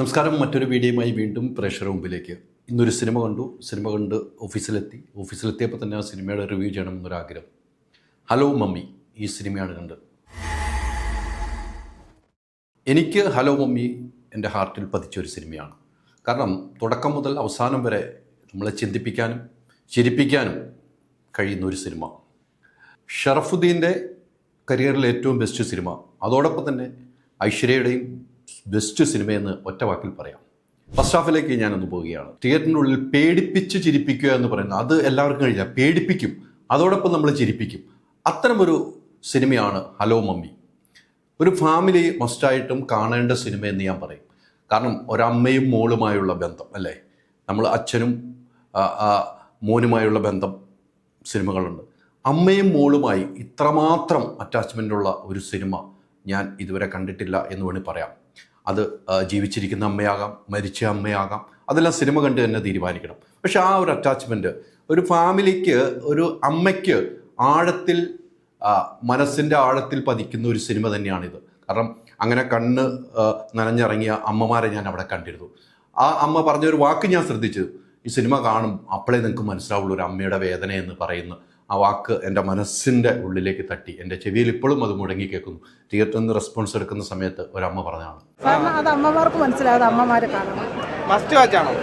നമസ്കാരം. മറ്റൊരു വീഡിയോയുമായി വീണ്ടും പ്രേക്ഷകരുടെ മുമ്പിലേക്ക്. ഇന്നൊരു സിനിമ കണ്ടു. സിനിമ കണ്ട് ഓഫീസിലെത്തി. ഓഫീസിലെത്തിയപ്പോൾ തന്നെ ആ സിനിമയുടെ റിവ്യൂ ചെയ്യണമെന്നൊരാഗ്രഹം. ഹലോ മമ്മി ഈ സിനിമയാണ് കണ്ടത്. എനിക്ക് ഹലോ മമ്മി എന്റെ ഹാർട്ടിൽ പതിച്ചൊരു സിനിമയാണ്. കാരണം തുടക്കം മുതൽ അവസാനം വരെ നമ്മളെ ചിന്തിപ്പിക്കാനും ചിരിപ്പിക്കാനും കഴിയുന്ന ഒരു സിനിമ. ഷറഫുദ്ദീന്റെ കരിയറിലെ ഏറ്റവും ബെസ്റ്റ് സിനിമ. അതോടൊപ്പം തന്നെ ഐശ്വര്യയുടെയും ബെസ്റ്റ് സിനിമയെന്ന് ഒറ്റ വാക്കിൽ പറയാം. ഫസ്റ്റ് ഹാഫിലേക്ക് ഞാനൊന്ന് പോവുകയാണ്. തിയേറ്ററിനുള്ളിൽ പേടിപ്പിച്ച് ചിരിപ്പിക്കുക എന്ന് പറയുന്നത് അത് എല്ലാവർക്കും കഴിയില്ല. പേടിപ്പിക്കും. അതോടൊപ്പം നമ്മൾ ചിരിപ്പിക്കും. അത്തരമൊരു സിനിമയാണ് ഹലോ മമ്മി ഒരു ഫാമിലി മസ്റ്റായിട്ടും കാണേണ്ട സിനിമ എന്ന് ഞാൻ പറയും. കാരണം ഒരമ്മയും മോളുമായുള്ള ബന്ധം അല്ലേ? നമ്മൾ അച്ഛനും മോനുമായുള്ള ബന്ധം സിനിമകളുണ്ട്. അമ്മയും മോളുമായി ഇത്രമാത്രം അറ്റാച്ച്മെന്റുള്ള ഒരു സിനിമ ഞാൻ ഇതുവരെ കണ്ടിട്ടില്ല എന്ന് വേണമെങ്കിൽ പറയാം. അത് ജീവിച്ചിരിക്കുന്ന അമ്മയാകാം മരിച്ച അമ്മയാകാം അതെല്ലാം സിനിമ കണ്ട് തന്നെ തീരുമാനിക്കണം. പക്ഷെ ആ ഒരു അറ്റാച്ച്മെന്റ് ഒരു ഫാമിലിക്ക് ഒരു അമ്മയ്ക്ക് ആഴത്തിൽ മനസ്സിന്റെ ആഴത്തിൽ പതിക്കുന്ന ഒരു സിനിമ തന്നെയാണിത്. കാരണം അങ്ങനെ കണ്ണ് നനഞ്ഞിറങ്ങിയ അമ്മമാരെ ഞാൻ അവിടെ കണ്ടിരുന്നു. ആ അമ്മ പറഞ്ഞൊരു വാക്ക് ഞാൻ ശ്രദ്ധിച്ചു. ഈ സിനിമ കാണും അപ്പോഴേ നിങ്ങൾക്ക് മനസ്സിലാവുള്ളൂ ഒരു അമ്മയുടെ വേദന എന്ന് പറയുന്ന ആ വാക്ക് എന്റെ മനസ്സിന്റെ ഉള്ളിലേക്ക് തട്ടി. എന്റെ ചെവിയിൽ ഇപ്പോഴും അത് മുഴങ്ങി കേൾക്കുന്നു. തിയേറ്ററിൽ നിന്ന് റെസ്പോൺസ് എടുക്കുന്ന സമയത്ത് ഒരമ്മ പറഞ്ഞതാണ്. കാരണം അത് അമ്മമാർക്ക് മനസ്സിലാകാതെ അമ്മമാരെ കാണണം. മസ്റ്റ് വാച്ച് ആണോ?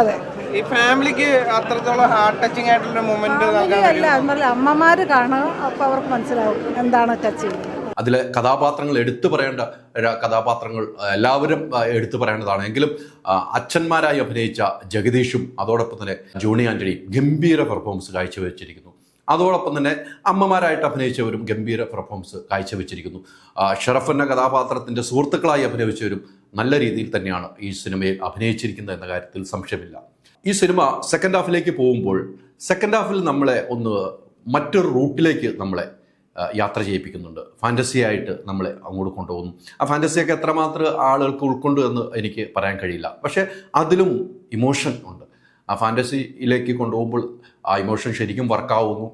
അതെ. ഈ ഫാമിലിക്ക് അത്രത്തോളം ഹാർട്ട് ടച്ചിങ് ആയിട്ടുള്ള മൊമെന്റ് അല്ല എന്നല്ല അമ്മമാര് കാണുക അപ്പൊ അവർക്ക് മനസ്സിലാവും എന്താണ് ടച്ച് ചെയ്യുന്നത്. അതിലെ കഥാപാത്രങ്ങൾ എടുത്തു പറയേണ്ട കഥാപാത്രങ്ങൾ എല്ലാവരും എടുത്തു പറയേണ്ടതാണ്. എങ്കിലും അച്ഛന്മാരായി അഭിനയിച്ച ജഗദീഷും അതോടൊപ്പം തന്നെ ജോണി ആന്റണിയും ഗംഭീര പെർഫോമൻസ് കാഴ്ചവെച്ചിരിക്കുന്നു. അതോടൊപ്പം തന്നെ അമ്മമാരായിട്ട് അഭിനയിച്ചവരും ഗംഭീര പെർഫോമൻസ് കാഴ്ചവെച്ചിരിക്കുന്നു. ഷറഫ് എന്ന കഥാപാത്രത്തിന്റെ സുഹൃത്തുക്കളായി അഭിനയിച്ചവരും നല്ല രീതിയിൽ തന്നെയാണ് ഈ സിനിമയിൽ അഭിനയിച്ചിരിക്കുന്നത് എന്ന കാര്യത്തിൽ സംശയമില്ല. ഈ സിനിമ സെക്കൻഡ് ഹാഫിലേക്ക് പോകുമ്പോൾ സെക്കൻഡ് ഹാഫിൽ നമ്മളെ ഒന്ന് മറ്റൊരു റൂട്ടിലേക്ക് നമ്മളെ യാത്ര ചെയ്യിപ്പിക്കുന്നുണ്ട്. ഫാന്റസി ആയിട്ട് നമ്മളെ അങ്ങോട്ട് കൊണ്ടുപോകുന്നു. ആ ഫാന്റസിയൊക്കെ എത്രമാത്രം ആളുകൾക്ക് ഉൾക്കൊണ്ടു എന്ന് എനിക്ക് പറയാൻ കഴിയില്ല. പക്ഷേ അതിലും ഇമോഷൻ ഉണ്ട്. ആ ഫാന്റസിയിലേക്ക് കൊണ്ടുപോകുമ്പോൾ ആ ഇമോഷൻ ശരിക്കും വർക്കാവുന്നു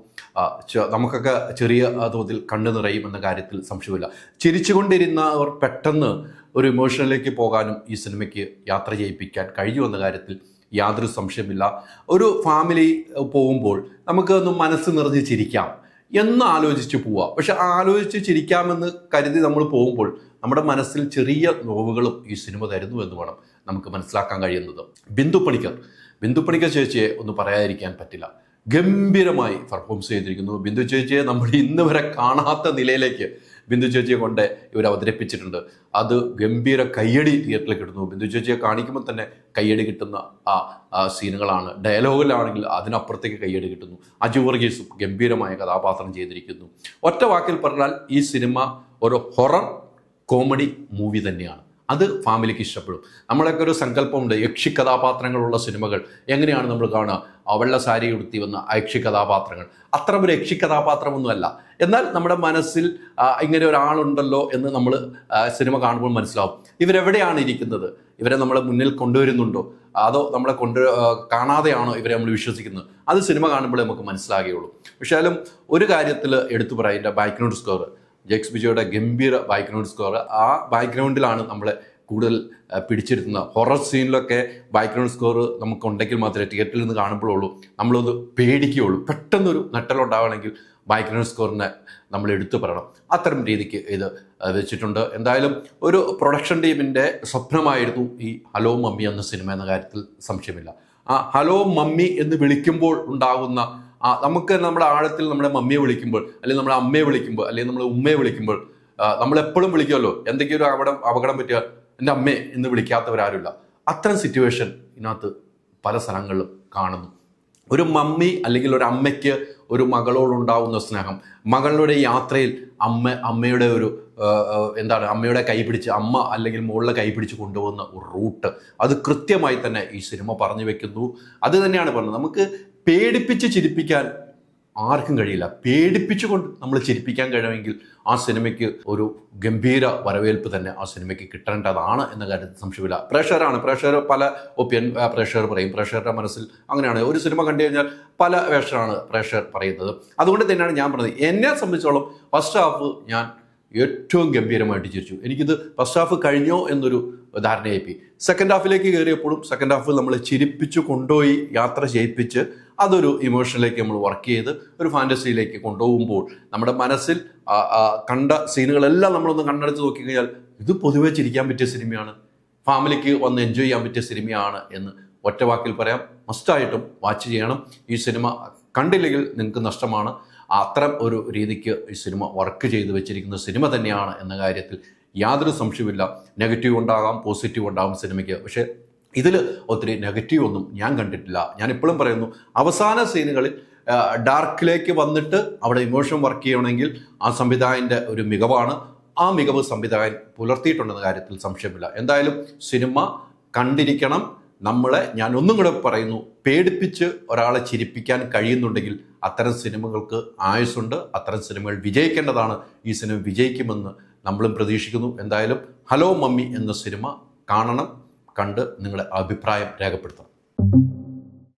നമുക്കൊക്കെ ചെറിയ തോതിൽ കണ്ണു നിറയും എന്ന കാര്യത്തിൽ സംശയമില്ല ചിരിച്ചുകൊണ്ടിരുന്നവർ പെട്ടെന്ന് ഒരു ഇമോഷനിലേക്ക് പോകാനും ഈ സിനിമയ്ക്ക് യാത്ര ചെയ്യിപ്പിക്കാൻ കഴിയും എന്ന കാര്യത്തിൽ യാതൊരു സംശയമില്ല ഒരു ഫാമിലി പോകുമ്പോൾ നമുക്ക് ഒന്ന് മനസ്സ് നിറഞ്ഞ് ചിരിക്കാം എന്ന് ആലോചിച്ച് പോവാം പക്ഷെ ആലോചിച്ച് ചിരിക്കാമെന്ന് കരുതി നമ്മൾ പോകുമ്പോൾ നമ്മുടെ മനസ്സിൽ ചെറിയ നോവുകളും ഈ സിനിമ തരുന്നു എന്ന് വേണം നമുക്ക് മനസ്സിലാക്കാൻ കഴിയുന്നത്. ബിന്ദു പണിക്കർ ബിന്ദു പണിക്കർ ചേച്ചിയെ ഒന്ന് പറയാതിരിക്കാൻ പറ്റില്ല. ഗംഭീരമായി പെർഫോംസ് ചെയ്തിരിക്കുന്നു. ബിന്ദു ചേച്ചിയെ നമ്മൾ ഇന്ന് വരെ കാണാത്ത നിലയിലേക്ക് ബിന്ദു ചേച്ചിയെ കൊണ്ട് ഇവർ അവതരിപ്പിച്ചിട്ടുണ്ട്. അത് ഗംഭീര കയ്യടി തിയേറ്ററിൽ കിട്ടുന്നു. ബിന്ദു ചേച്ചിയെ കാണിക്കുമ്പോൾ തന്നെ കയ്യടി കിട്ടുന്ന ആ സീനുകളാണ്. ഡയലോഗിലാണെങ്കിൽ അതിനപ്പുറത്തേക്ക് കയ്യടി കിട്ടുന്നു. അജു വർഗീസ് ഗംഭീരമായ കഥാപാത്രം ചെയ്തിരിക്കുന്നു. ഒറ്റ വാക്കിൽ പറഞ്ഞാൽ ഈ സിനിമ ഒരു ഹൊറർ കോമഡി മൂവി തന്നെയാണ്. അത് ഫാമിലിക്ക് ഇഷ്ടപ്പെടും. നമ്മളൊക്കെ ഒരു സങ്കല്പമുണ്ട് യക്ഷി കഥാപാത്രങ്ങളുള്ള സിനിമകൾ. എങ്ങനെയാണ് നമ്മൾ കാണുക? വെള്ള സാരി ഉടുത്തി വന്ന യക്ഷി കഥാപാത്രങ്ങൾ അത്ര ഒരു യക്ഷി കഥാപാത്രമൊന്നുമല്ല എന്നാൽ നമ്മുടെ മനസ്സിൽ ഇങ്ങനെ ഒരാളുണ്ടല്ലോ എന്ന് നമ്മൾ സിനിമ കാണുമ്പോൾ മനസ്സിലാവും. ഇവരെവിടെയാണ് ഇരിക്കുന്നത്? ഇവരെ നമ്മളെ മുന്നിൽ കൊണ്ടുവരുന്നുണ്ടോ? അതോ നമ്മളെ കൊണ്ട് കാണാതെയാണോ ഇവരെ നമ്മൾ വിശ്വസിക്കുന്നത്? അത് സിനിമ കാണുമ്പോഴേ നമുക്ക് മനസ്സിലാകുകയുള്ളൂ. പക്ഷേ ഒരു കാര്യത്തിൽ എടുത്തു പറയാം ബാക്ക്ഗ്രൗണ്ട് സ്കോർ ജെക്സ് ബിജോയുടെ ഗംഭീര ബാക്ക്ഗ്രൗണ്ട് സ്കോർ. ആ ബാക്ക്ഗ്രൗണ്ടിലാണ് നമ്മൾ കൂടുതൽ പിടിച്ചിരുത്തുന്നത്. ഹൊറർ സീനിലൊക്കെ ബാക്ക്ഗ്രൗണ്ട് സ്കോർ നമുക്ക് ഉണ്ടെങ്കിൽ മാത്രമേ തിയേറ്ററിൽ നിന്ന് കാണുമ്പോഴുള്ളൂ. നമ്മളത് പേടിക്കുകയുള്ളൂ. പെട്ടെന്നൊരു നട്ടലുണ്ടാവണമെങ്കിൽ ബാക്ക്ഗ്രൗണ്ട് സ്കോറിനെ നമ്മൾ എടുത്തു പറയണം. അത്തരം രീതിക്ക് ഇത് വെച്ചിട്ടുണ്ട്. എന്തായാലും ഒരു പ്രൊഡക്ഷൻ ടീമിന്റെ സ്വപ്നമായിരുന്നു ഈ ഹലോ മമ്മി എന്ന സിനിമ എന്ന കാര്യത്തിൽ സംശയമില്ല. ആ ഹലോ മമ്മി എന്ന് വിളിക്കുമ്പോൾ ഉണ്ടാകുന്ന നമുക്ക് നമ്മുടെ ആഴത്തിൽ നമ്മുടെ മമ്മിയെ വിളിക്കുമ്പോൾ അല്ലെങ്കിൽ നമ്മുടെ അമ്മയെ വിളിക്കുമ്പോൾ അല്ലെങ്കിൽ നമ്മുടെ ഉമ്മയെ വിളിക്കുമ്പോൾ നമ്മൾ എപ്പോഴും വിളിക്കുമല്ലോ. എന്തെങ്കിലും ഒരു അപകടം അപകടം പറ്റിയ എന്റെ അമ്മയെ എന്ന് വിളിക്കാത്തവരാരുമില്ല. അത്തരം സിറ്റുവേഷൻ ഇതിനകത്ത് പല സ്ഥലങ്ങളിലും കാണുന്നു. ഒരു മമ്മി അല്ലെങ്കിൽ ഒരു അമ്മയ്ക്ക് ഒരു മകളോടുണ്ടാവുന്ന സ്നേഹം. മകളുടെ യാത്രയിൽ അമ്മ അമ്മയുടെ ഒരു എന്താണ് അമ്മയുടെ കൈ പിടിച്ച് അമ്മ അല്ലെങ്കിൽ മുകളിലെ കൈ പിടിച്ച് കൊണ്ടുപോകുന്ന ഒരു റൂട്ട്. അത് കൃത്യമായി തന്നെ ഈ സിനിമ പറഞ്ഞു വെക്കുന്നു. അത് തന്നെയാണ് പറഞ്ഞത്. നമുക്ക് പേടിപ്പിച്ച് ചിരിപ്പിക്കാൻ ആർക്കും കഴിയില്ല. പേടിപ്പിച്ചുകൊണ്ട് നമ്മൾ ചിരിപ്പിക്കാൻ കഴിയുമെങ്കിൽ ആ സിനിമയ്ക്ക് ഒരു ഗംഭീര വരവേൽപ്പ് തന്നെ ആ സിനിമയ്ക്ക് കിട്ടേണ്ടതാണ് എന്ന കാര്യത്തിൽ സംശയമില്ല. പ്രേക്ഷകരാണ്. പ്രേക്ഷകർ പല ഒപ്പിയൻ പ്രേക്ഷകർ പറയും. പ്രേക്ഷകരുടെ മനസ്സിൽ അങ്ങനെയാണ്. ഒരു സിനിമ കണ്ടു കഴിഞ്ഞാൽ പല വേഷമാണ് പ്രേക്ഷകർ പറയുന്നത്. അതുകൊണ്ട് തന്നെയാണ് ഞാൻ പറഞ്ഞത്. എന്നെ സംബന്ധിച്ചോളം ഫസ്റ്റ് ഹാഫ് ഞാൻ ഏറ്റവും ഗംഭീരമായിട്ട് ചിരിച്ചു. എനിക്കിത് ഫസ്റ്റ് ഹാഫ് കഴിഞ്ഞോ എന്നൊരു ധാരണയായിപ്പോയി സെക്കൻഡ് ഹാഫിലേക്ക് കയറിയപ്പോഴും സെക്കൻഡ് ഹാഫ് നമ്മൾ ചിരിപ്പിച്ച് കൊണ്ടുപോയി യാത്ര ചെയ്യിപ്പിച്ച് അതൊരു ഇമോഷനിലേക്ക് നമ്മൾ വർക്ക് ചെയ്ത് ഒരു ഫാന്റസിയിലേക്ക് കൊണ്ടുപോകുമ്പോൾ നമ്മുടെ മനസ്സിൽ കണ്ട സീനുകളെല്ലാം നമ്മളൊന്ന് കണ്ണടച്ച് നോക്കിക്കഴിഞ്ഞാൽ ഇത് പൊതുവെ ചിരിക്കാൻ പറ്റിയ സിനിമയാണ് ഫാമിലിക്ക് വന്ന് എൻജോയ് ചെയ്യാൻ പറ്റിയ സിനിമയാണ് എന്ന് ഒറ്റ വാക്കിൽ പറയാം. മസ്റ്റായിട്ടും വാച്ച് ചെയ്യണം. ഈ സിനിമ കണ്ടില്ലെങ്കിൽ നിങ്ങൾക്ക് നഷ്ടമാണ്. അത്തരം ഒരു രീതിക്ക് ഈ സിനിമ വർക്ക് ചെയ്ത് വെച്ചിരിക്കുന്ന സിനിമ തന്നെയാണ് എന്ന കാര്യത്തിൽ യാതൊരു സംശയമില്ല നെഗറ്റീവ് ഉണ്ടാകാം പോസിറ്റീവ് ഉണ്ടാകും സിനിമയ്ക്ക് പക്ഷേ ഇതിൽ ഒത്തിരി നെഗറ്റീവ് ഒന്നും ഞാൻ കണ്ടിട്ടില്ല. ഞാൻ ഇപ്പോഴും പറയുന്നു അവസാന സീനുകളിൽ ഡാർക്കിലേക്ക് വന്നിട്ട് അവിടെ ഇമോഷൻ വർക്ക് ചെയ്യണമെങ്കിൽ ആ സംവിധായകന്റെ ഒരു മികവാണ്. ആ മികവ് സംവിധായൻ പുലർത്തിയിട്ടുണ്ടെന്ന കാര്യത്തിൽ സംശയമില്ല. എന്തായാലും സിനിമ കണ്ടിരിക്കണം. നമ്മളെ ഞാൻ ഒന്നും കൂടെ പറയുന്നു പേടിപ്പിച്ച് ഒരാളെ ചിരിപ്പിക്കാൻ കഴിയുന്നുണ്ടെങ്കിൽ അത്തരം സിനിമകൾക്ക് ആയുസ്സുണ്ട് അത്തരം സിനിമകൾ വിജയിക്കേണ്ടതാണ് ഈ സിനിമ വിജയിക്കുമെന്ന് നമ്മളും പ്രതീക്ഷിക്കുന്നു. എന്തായാലും ഹലോ മമ്മി എന്ന സിനിമ കാണണം. കണ്ട് നിങ്ങളുടെ അഭിപ്രായം രേഖപ്പെടുത്തണം.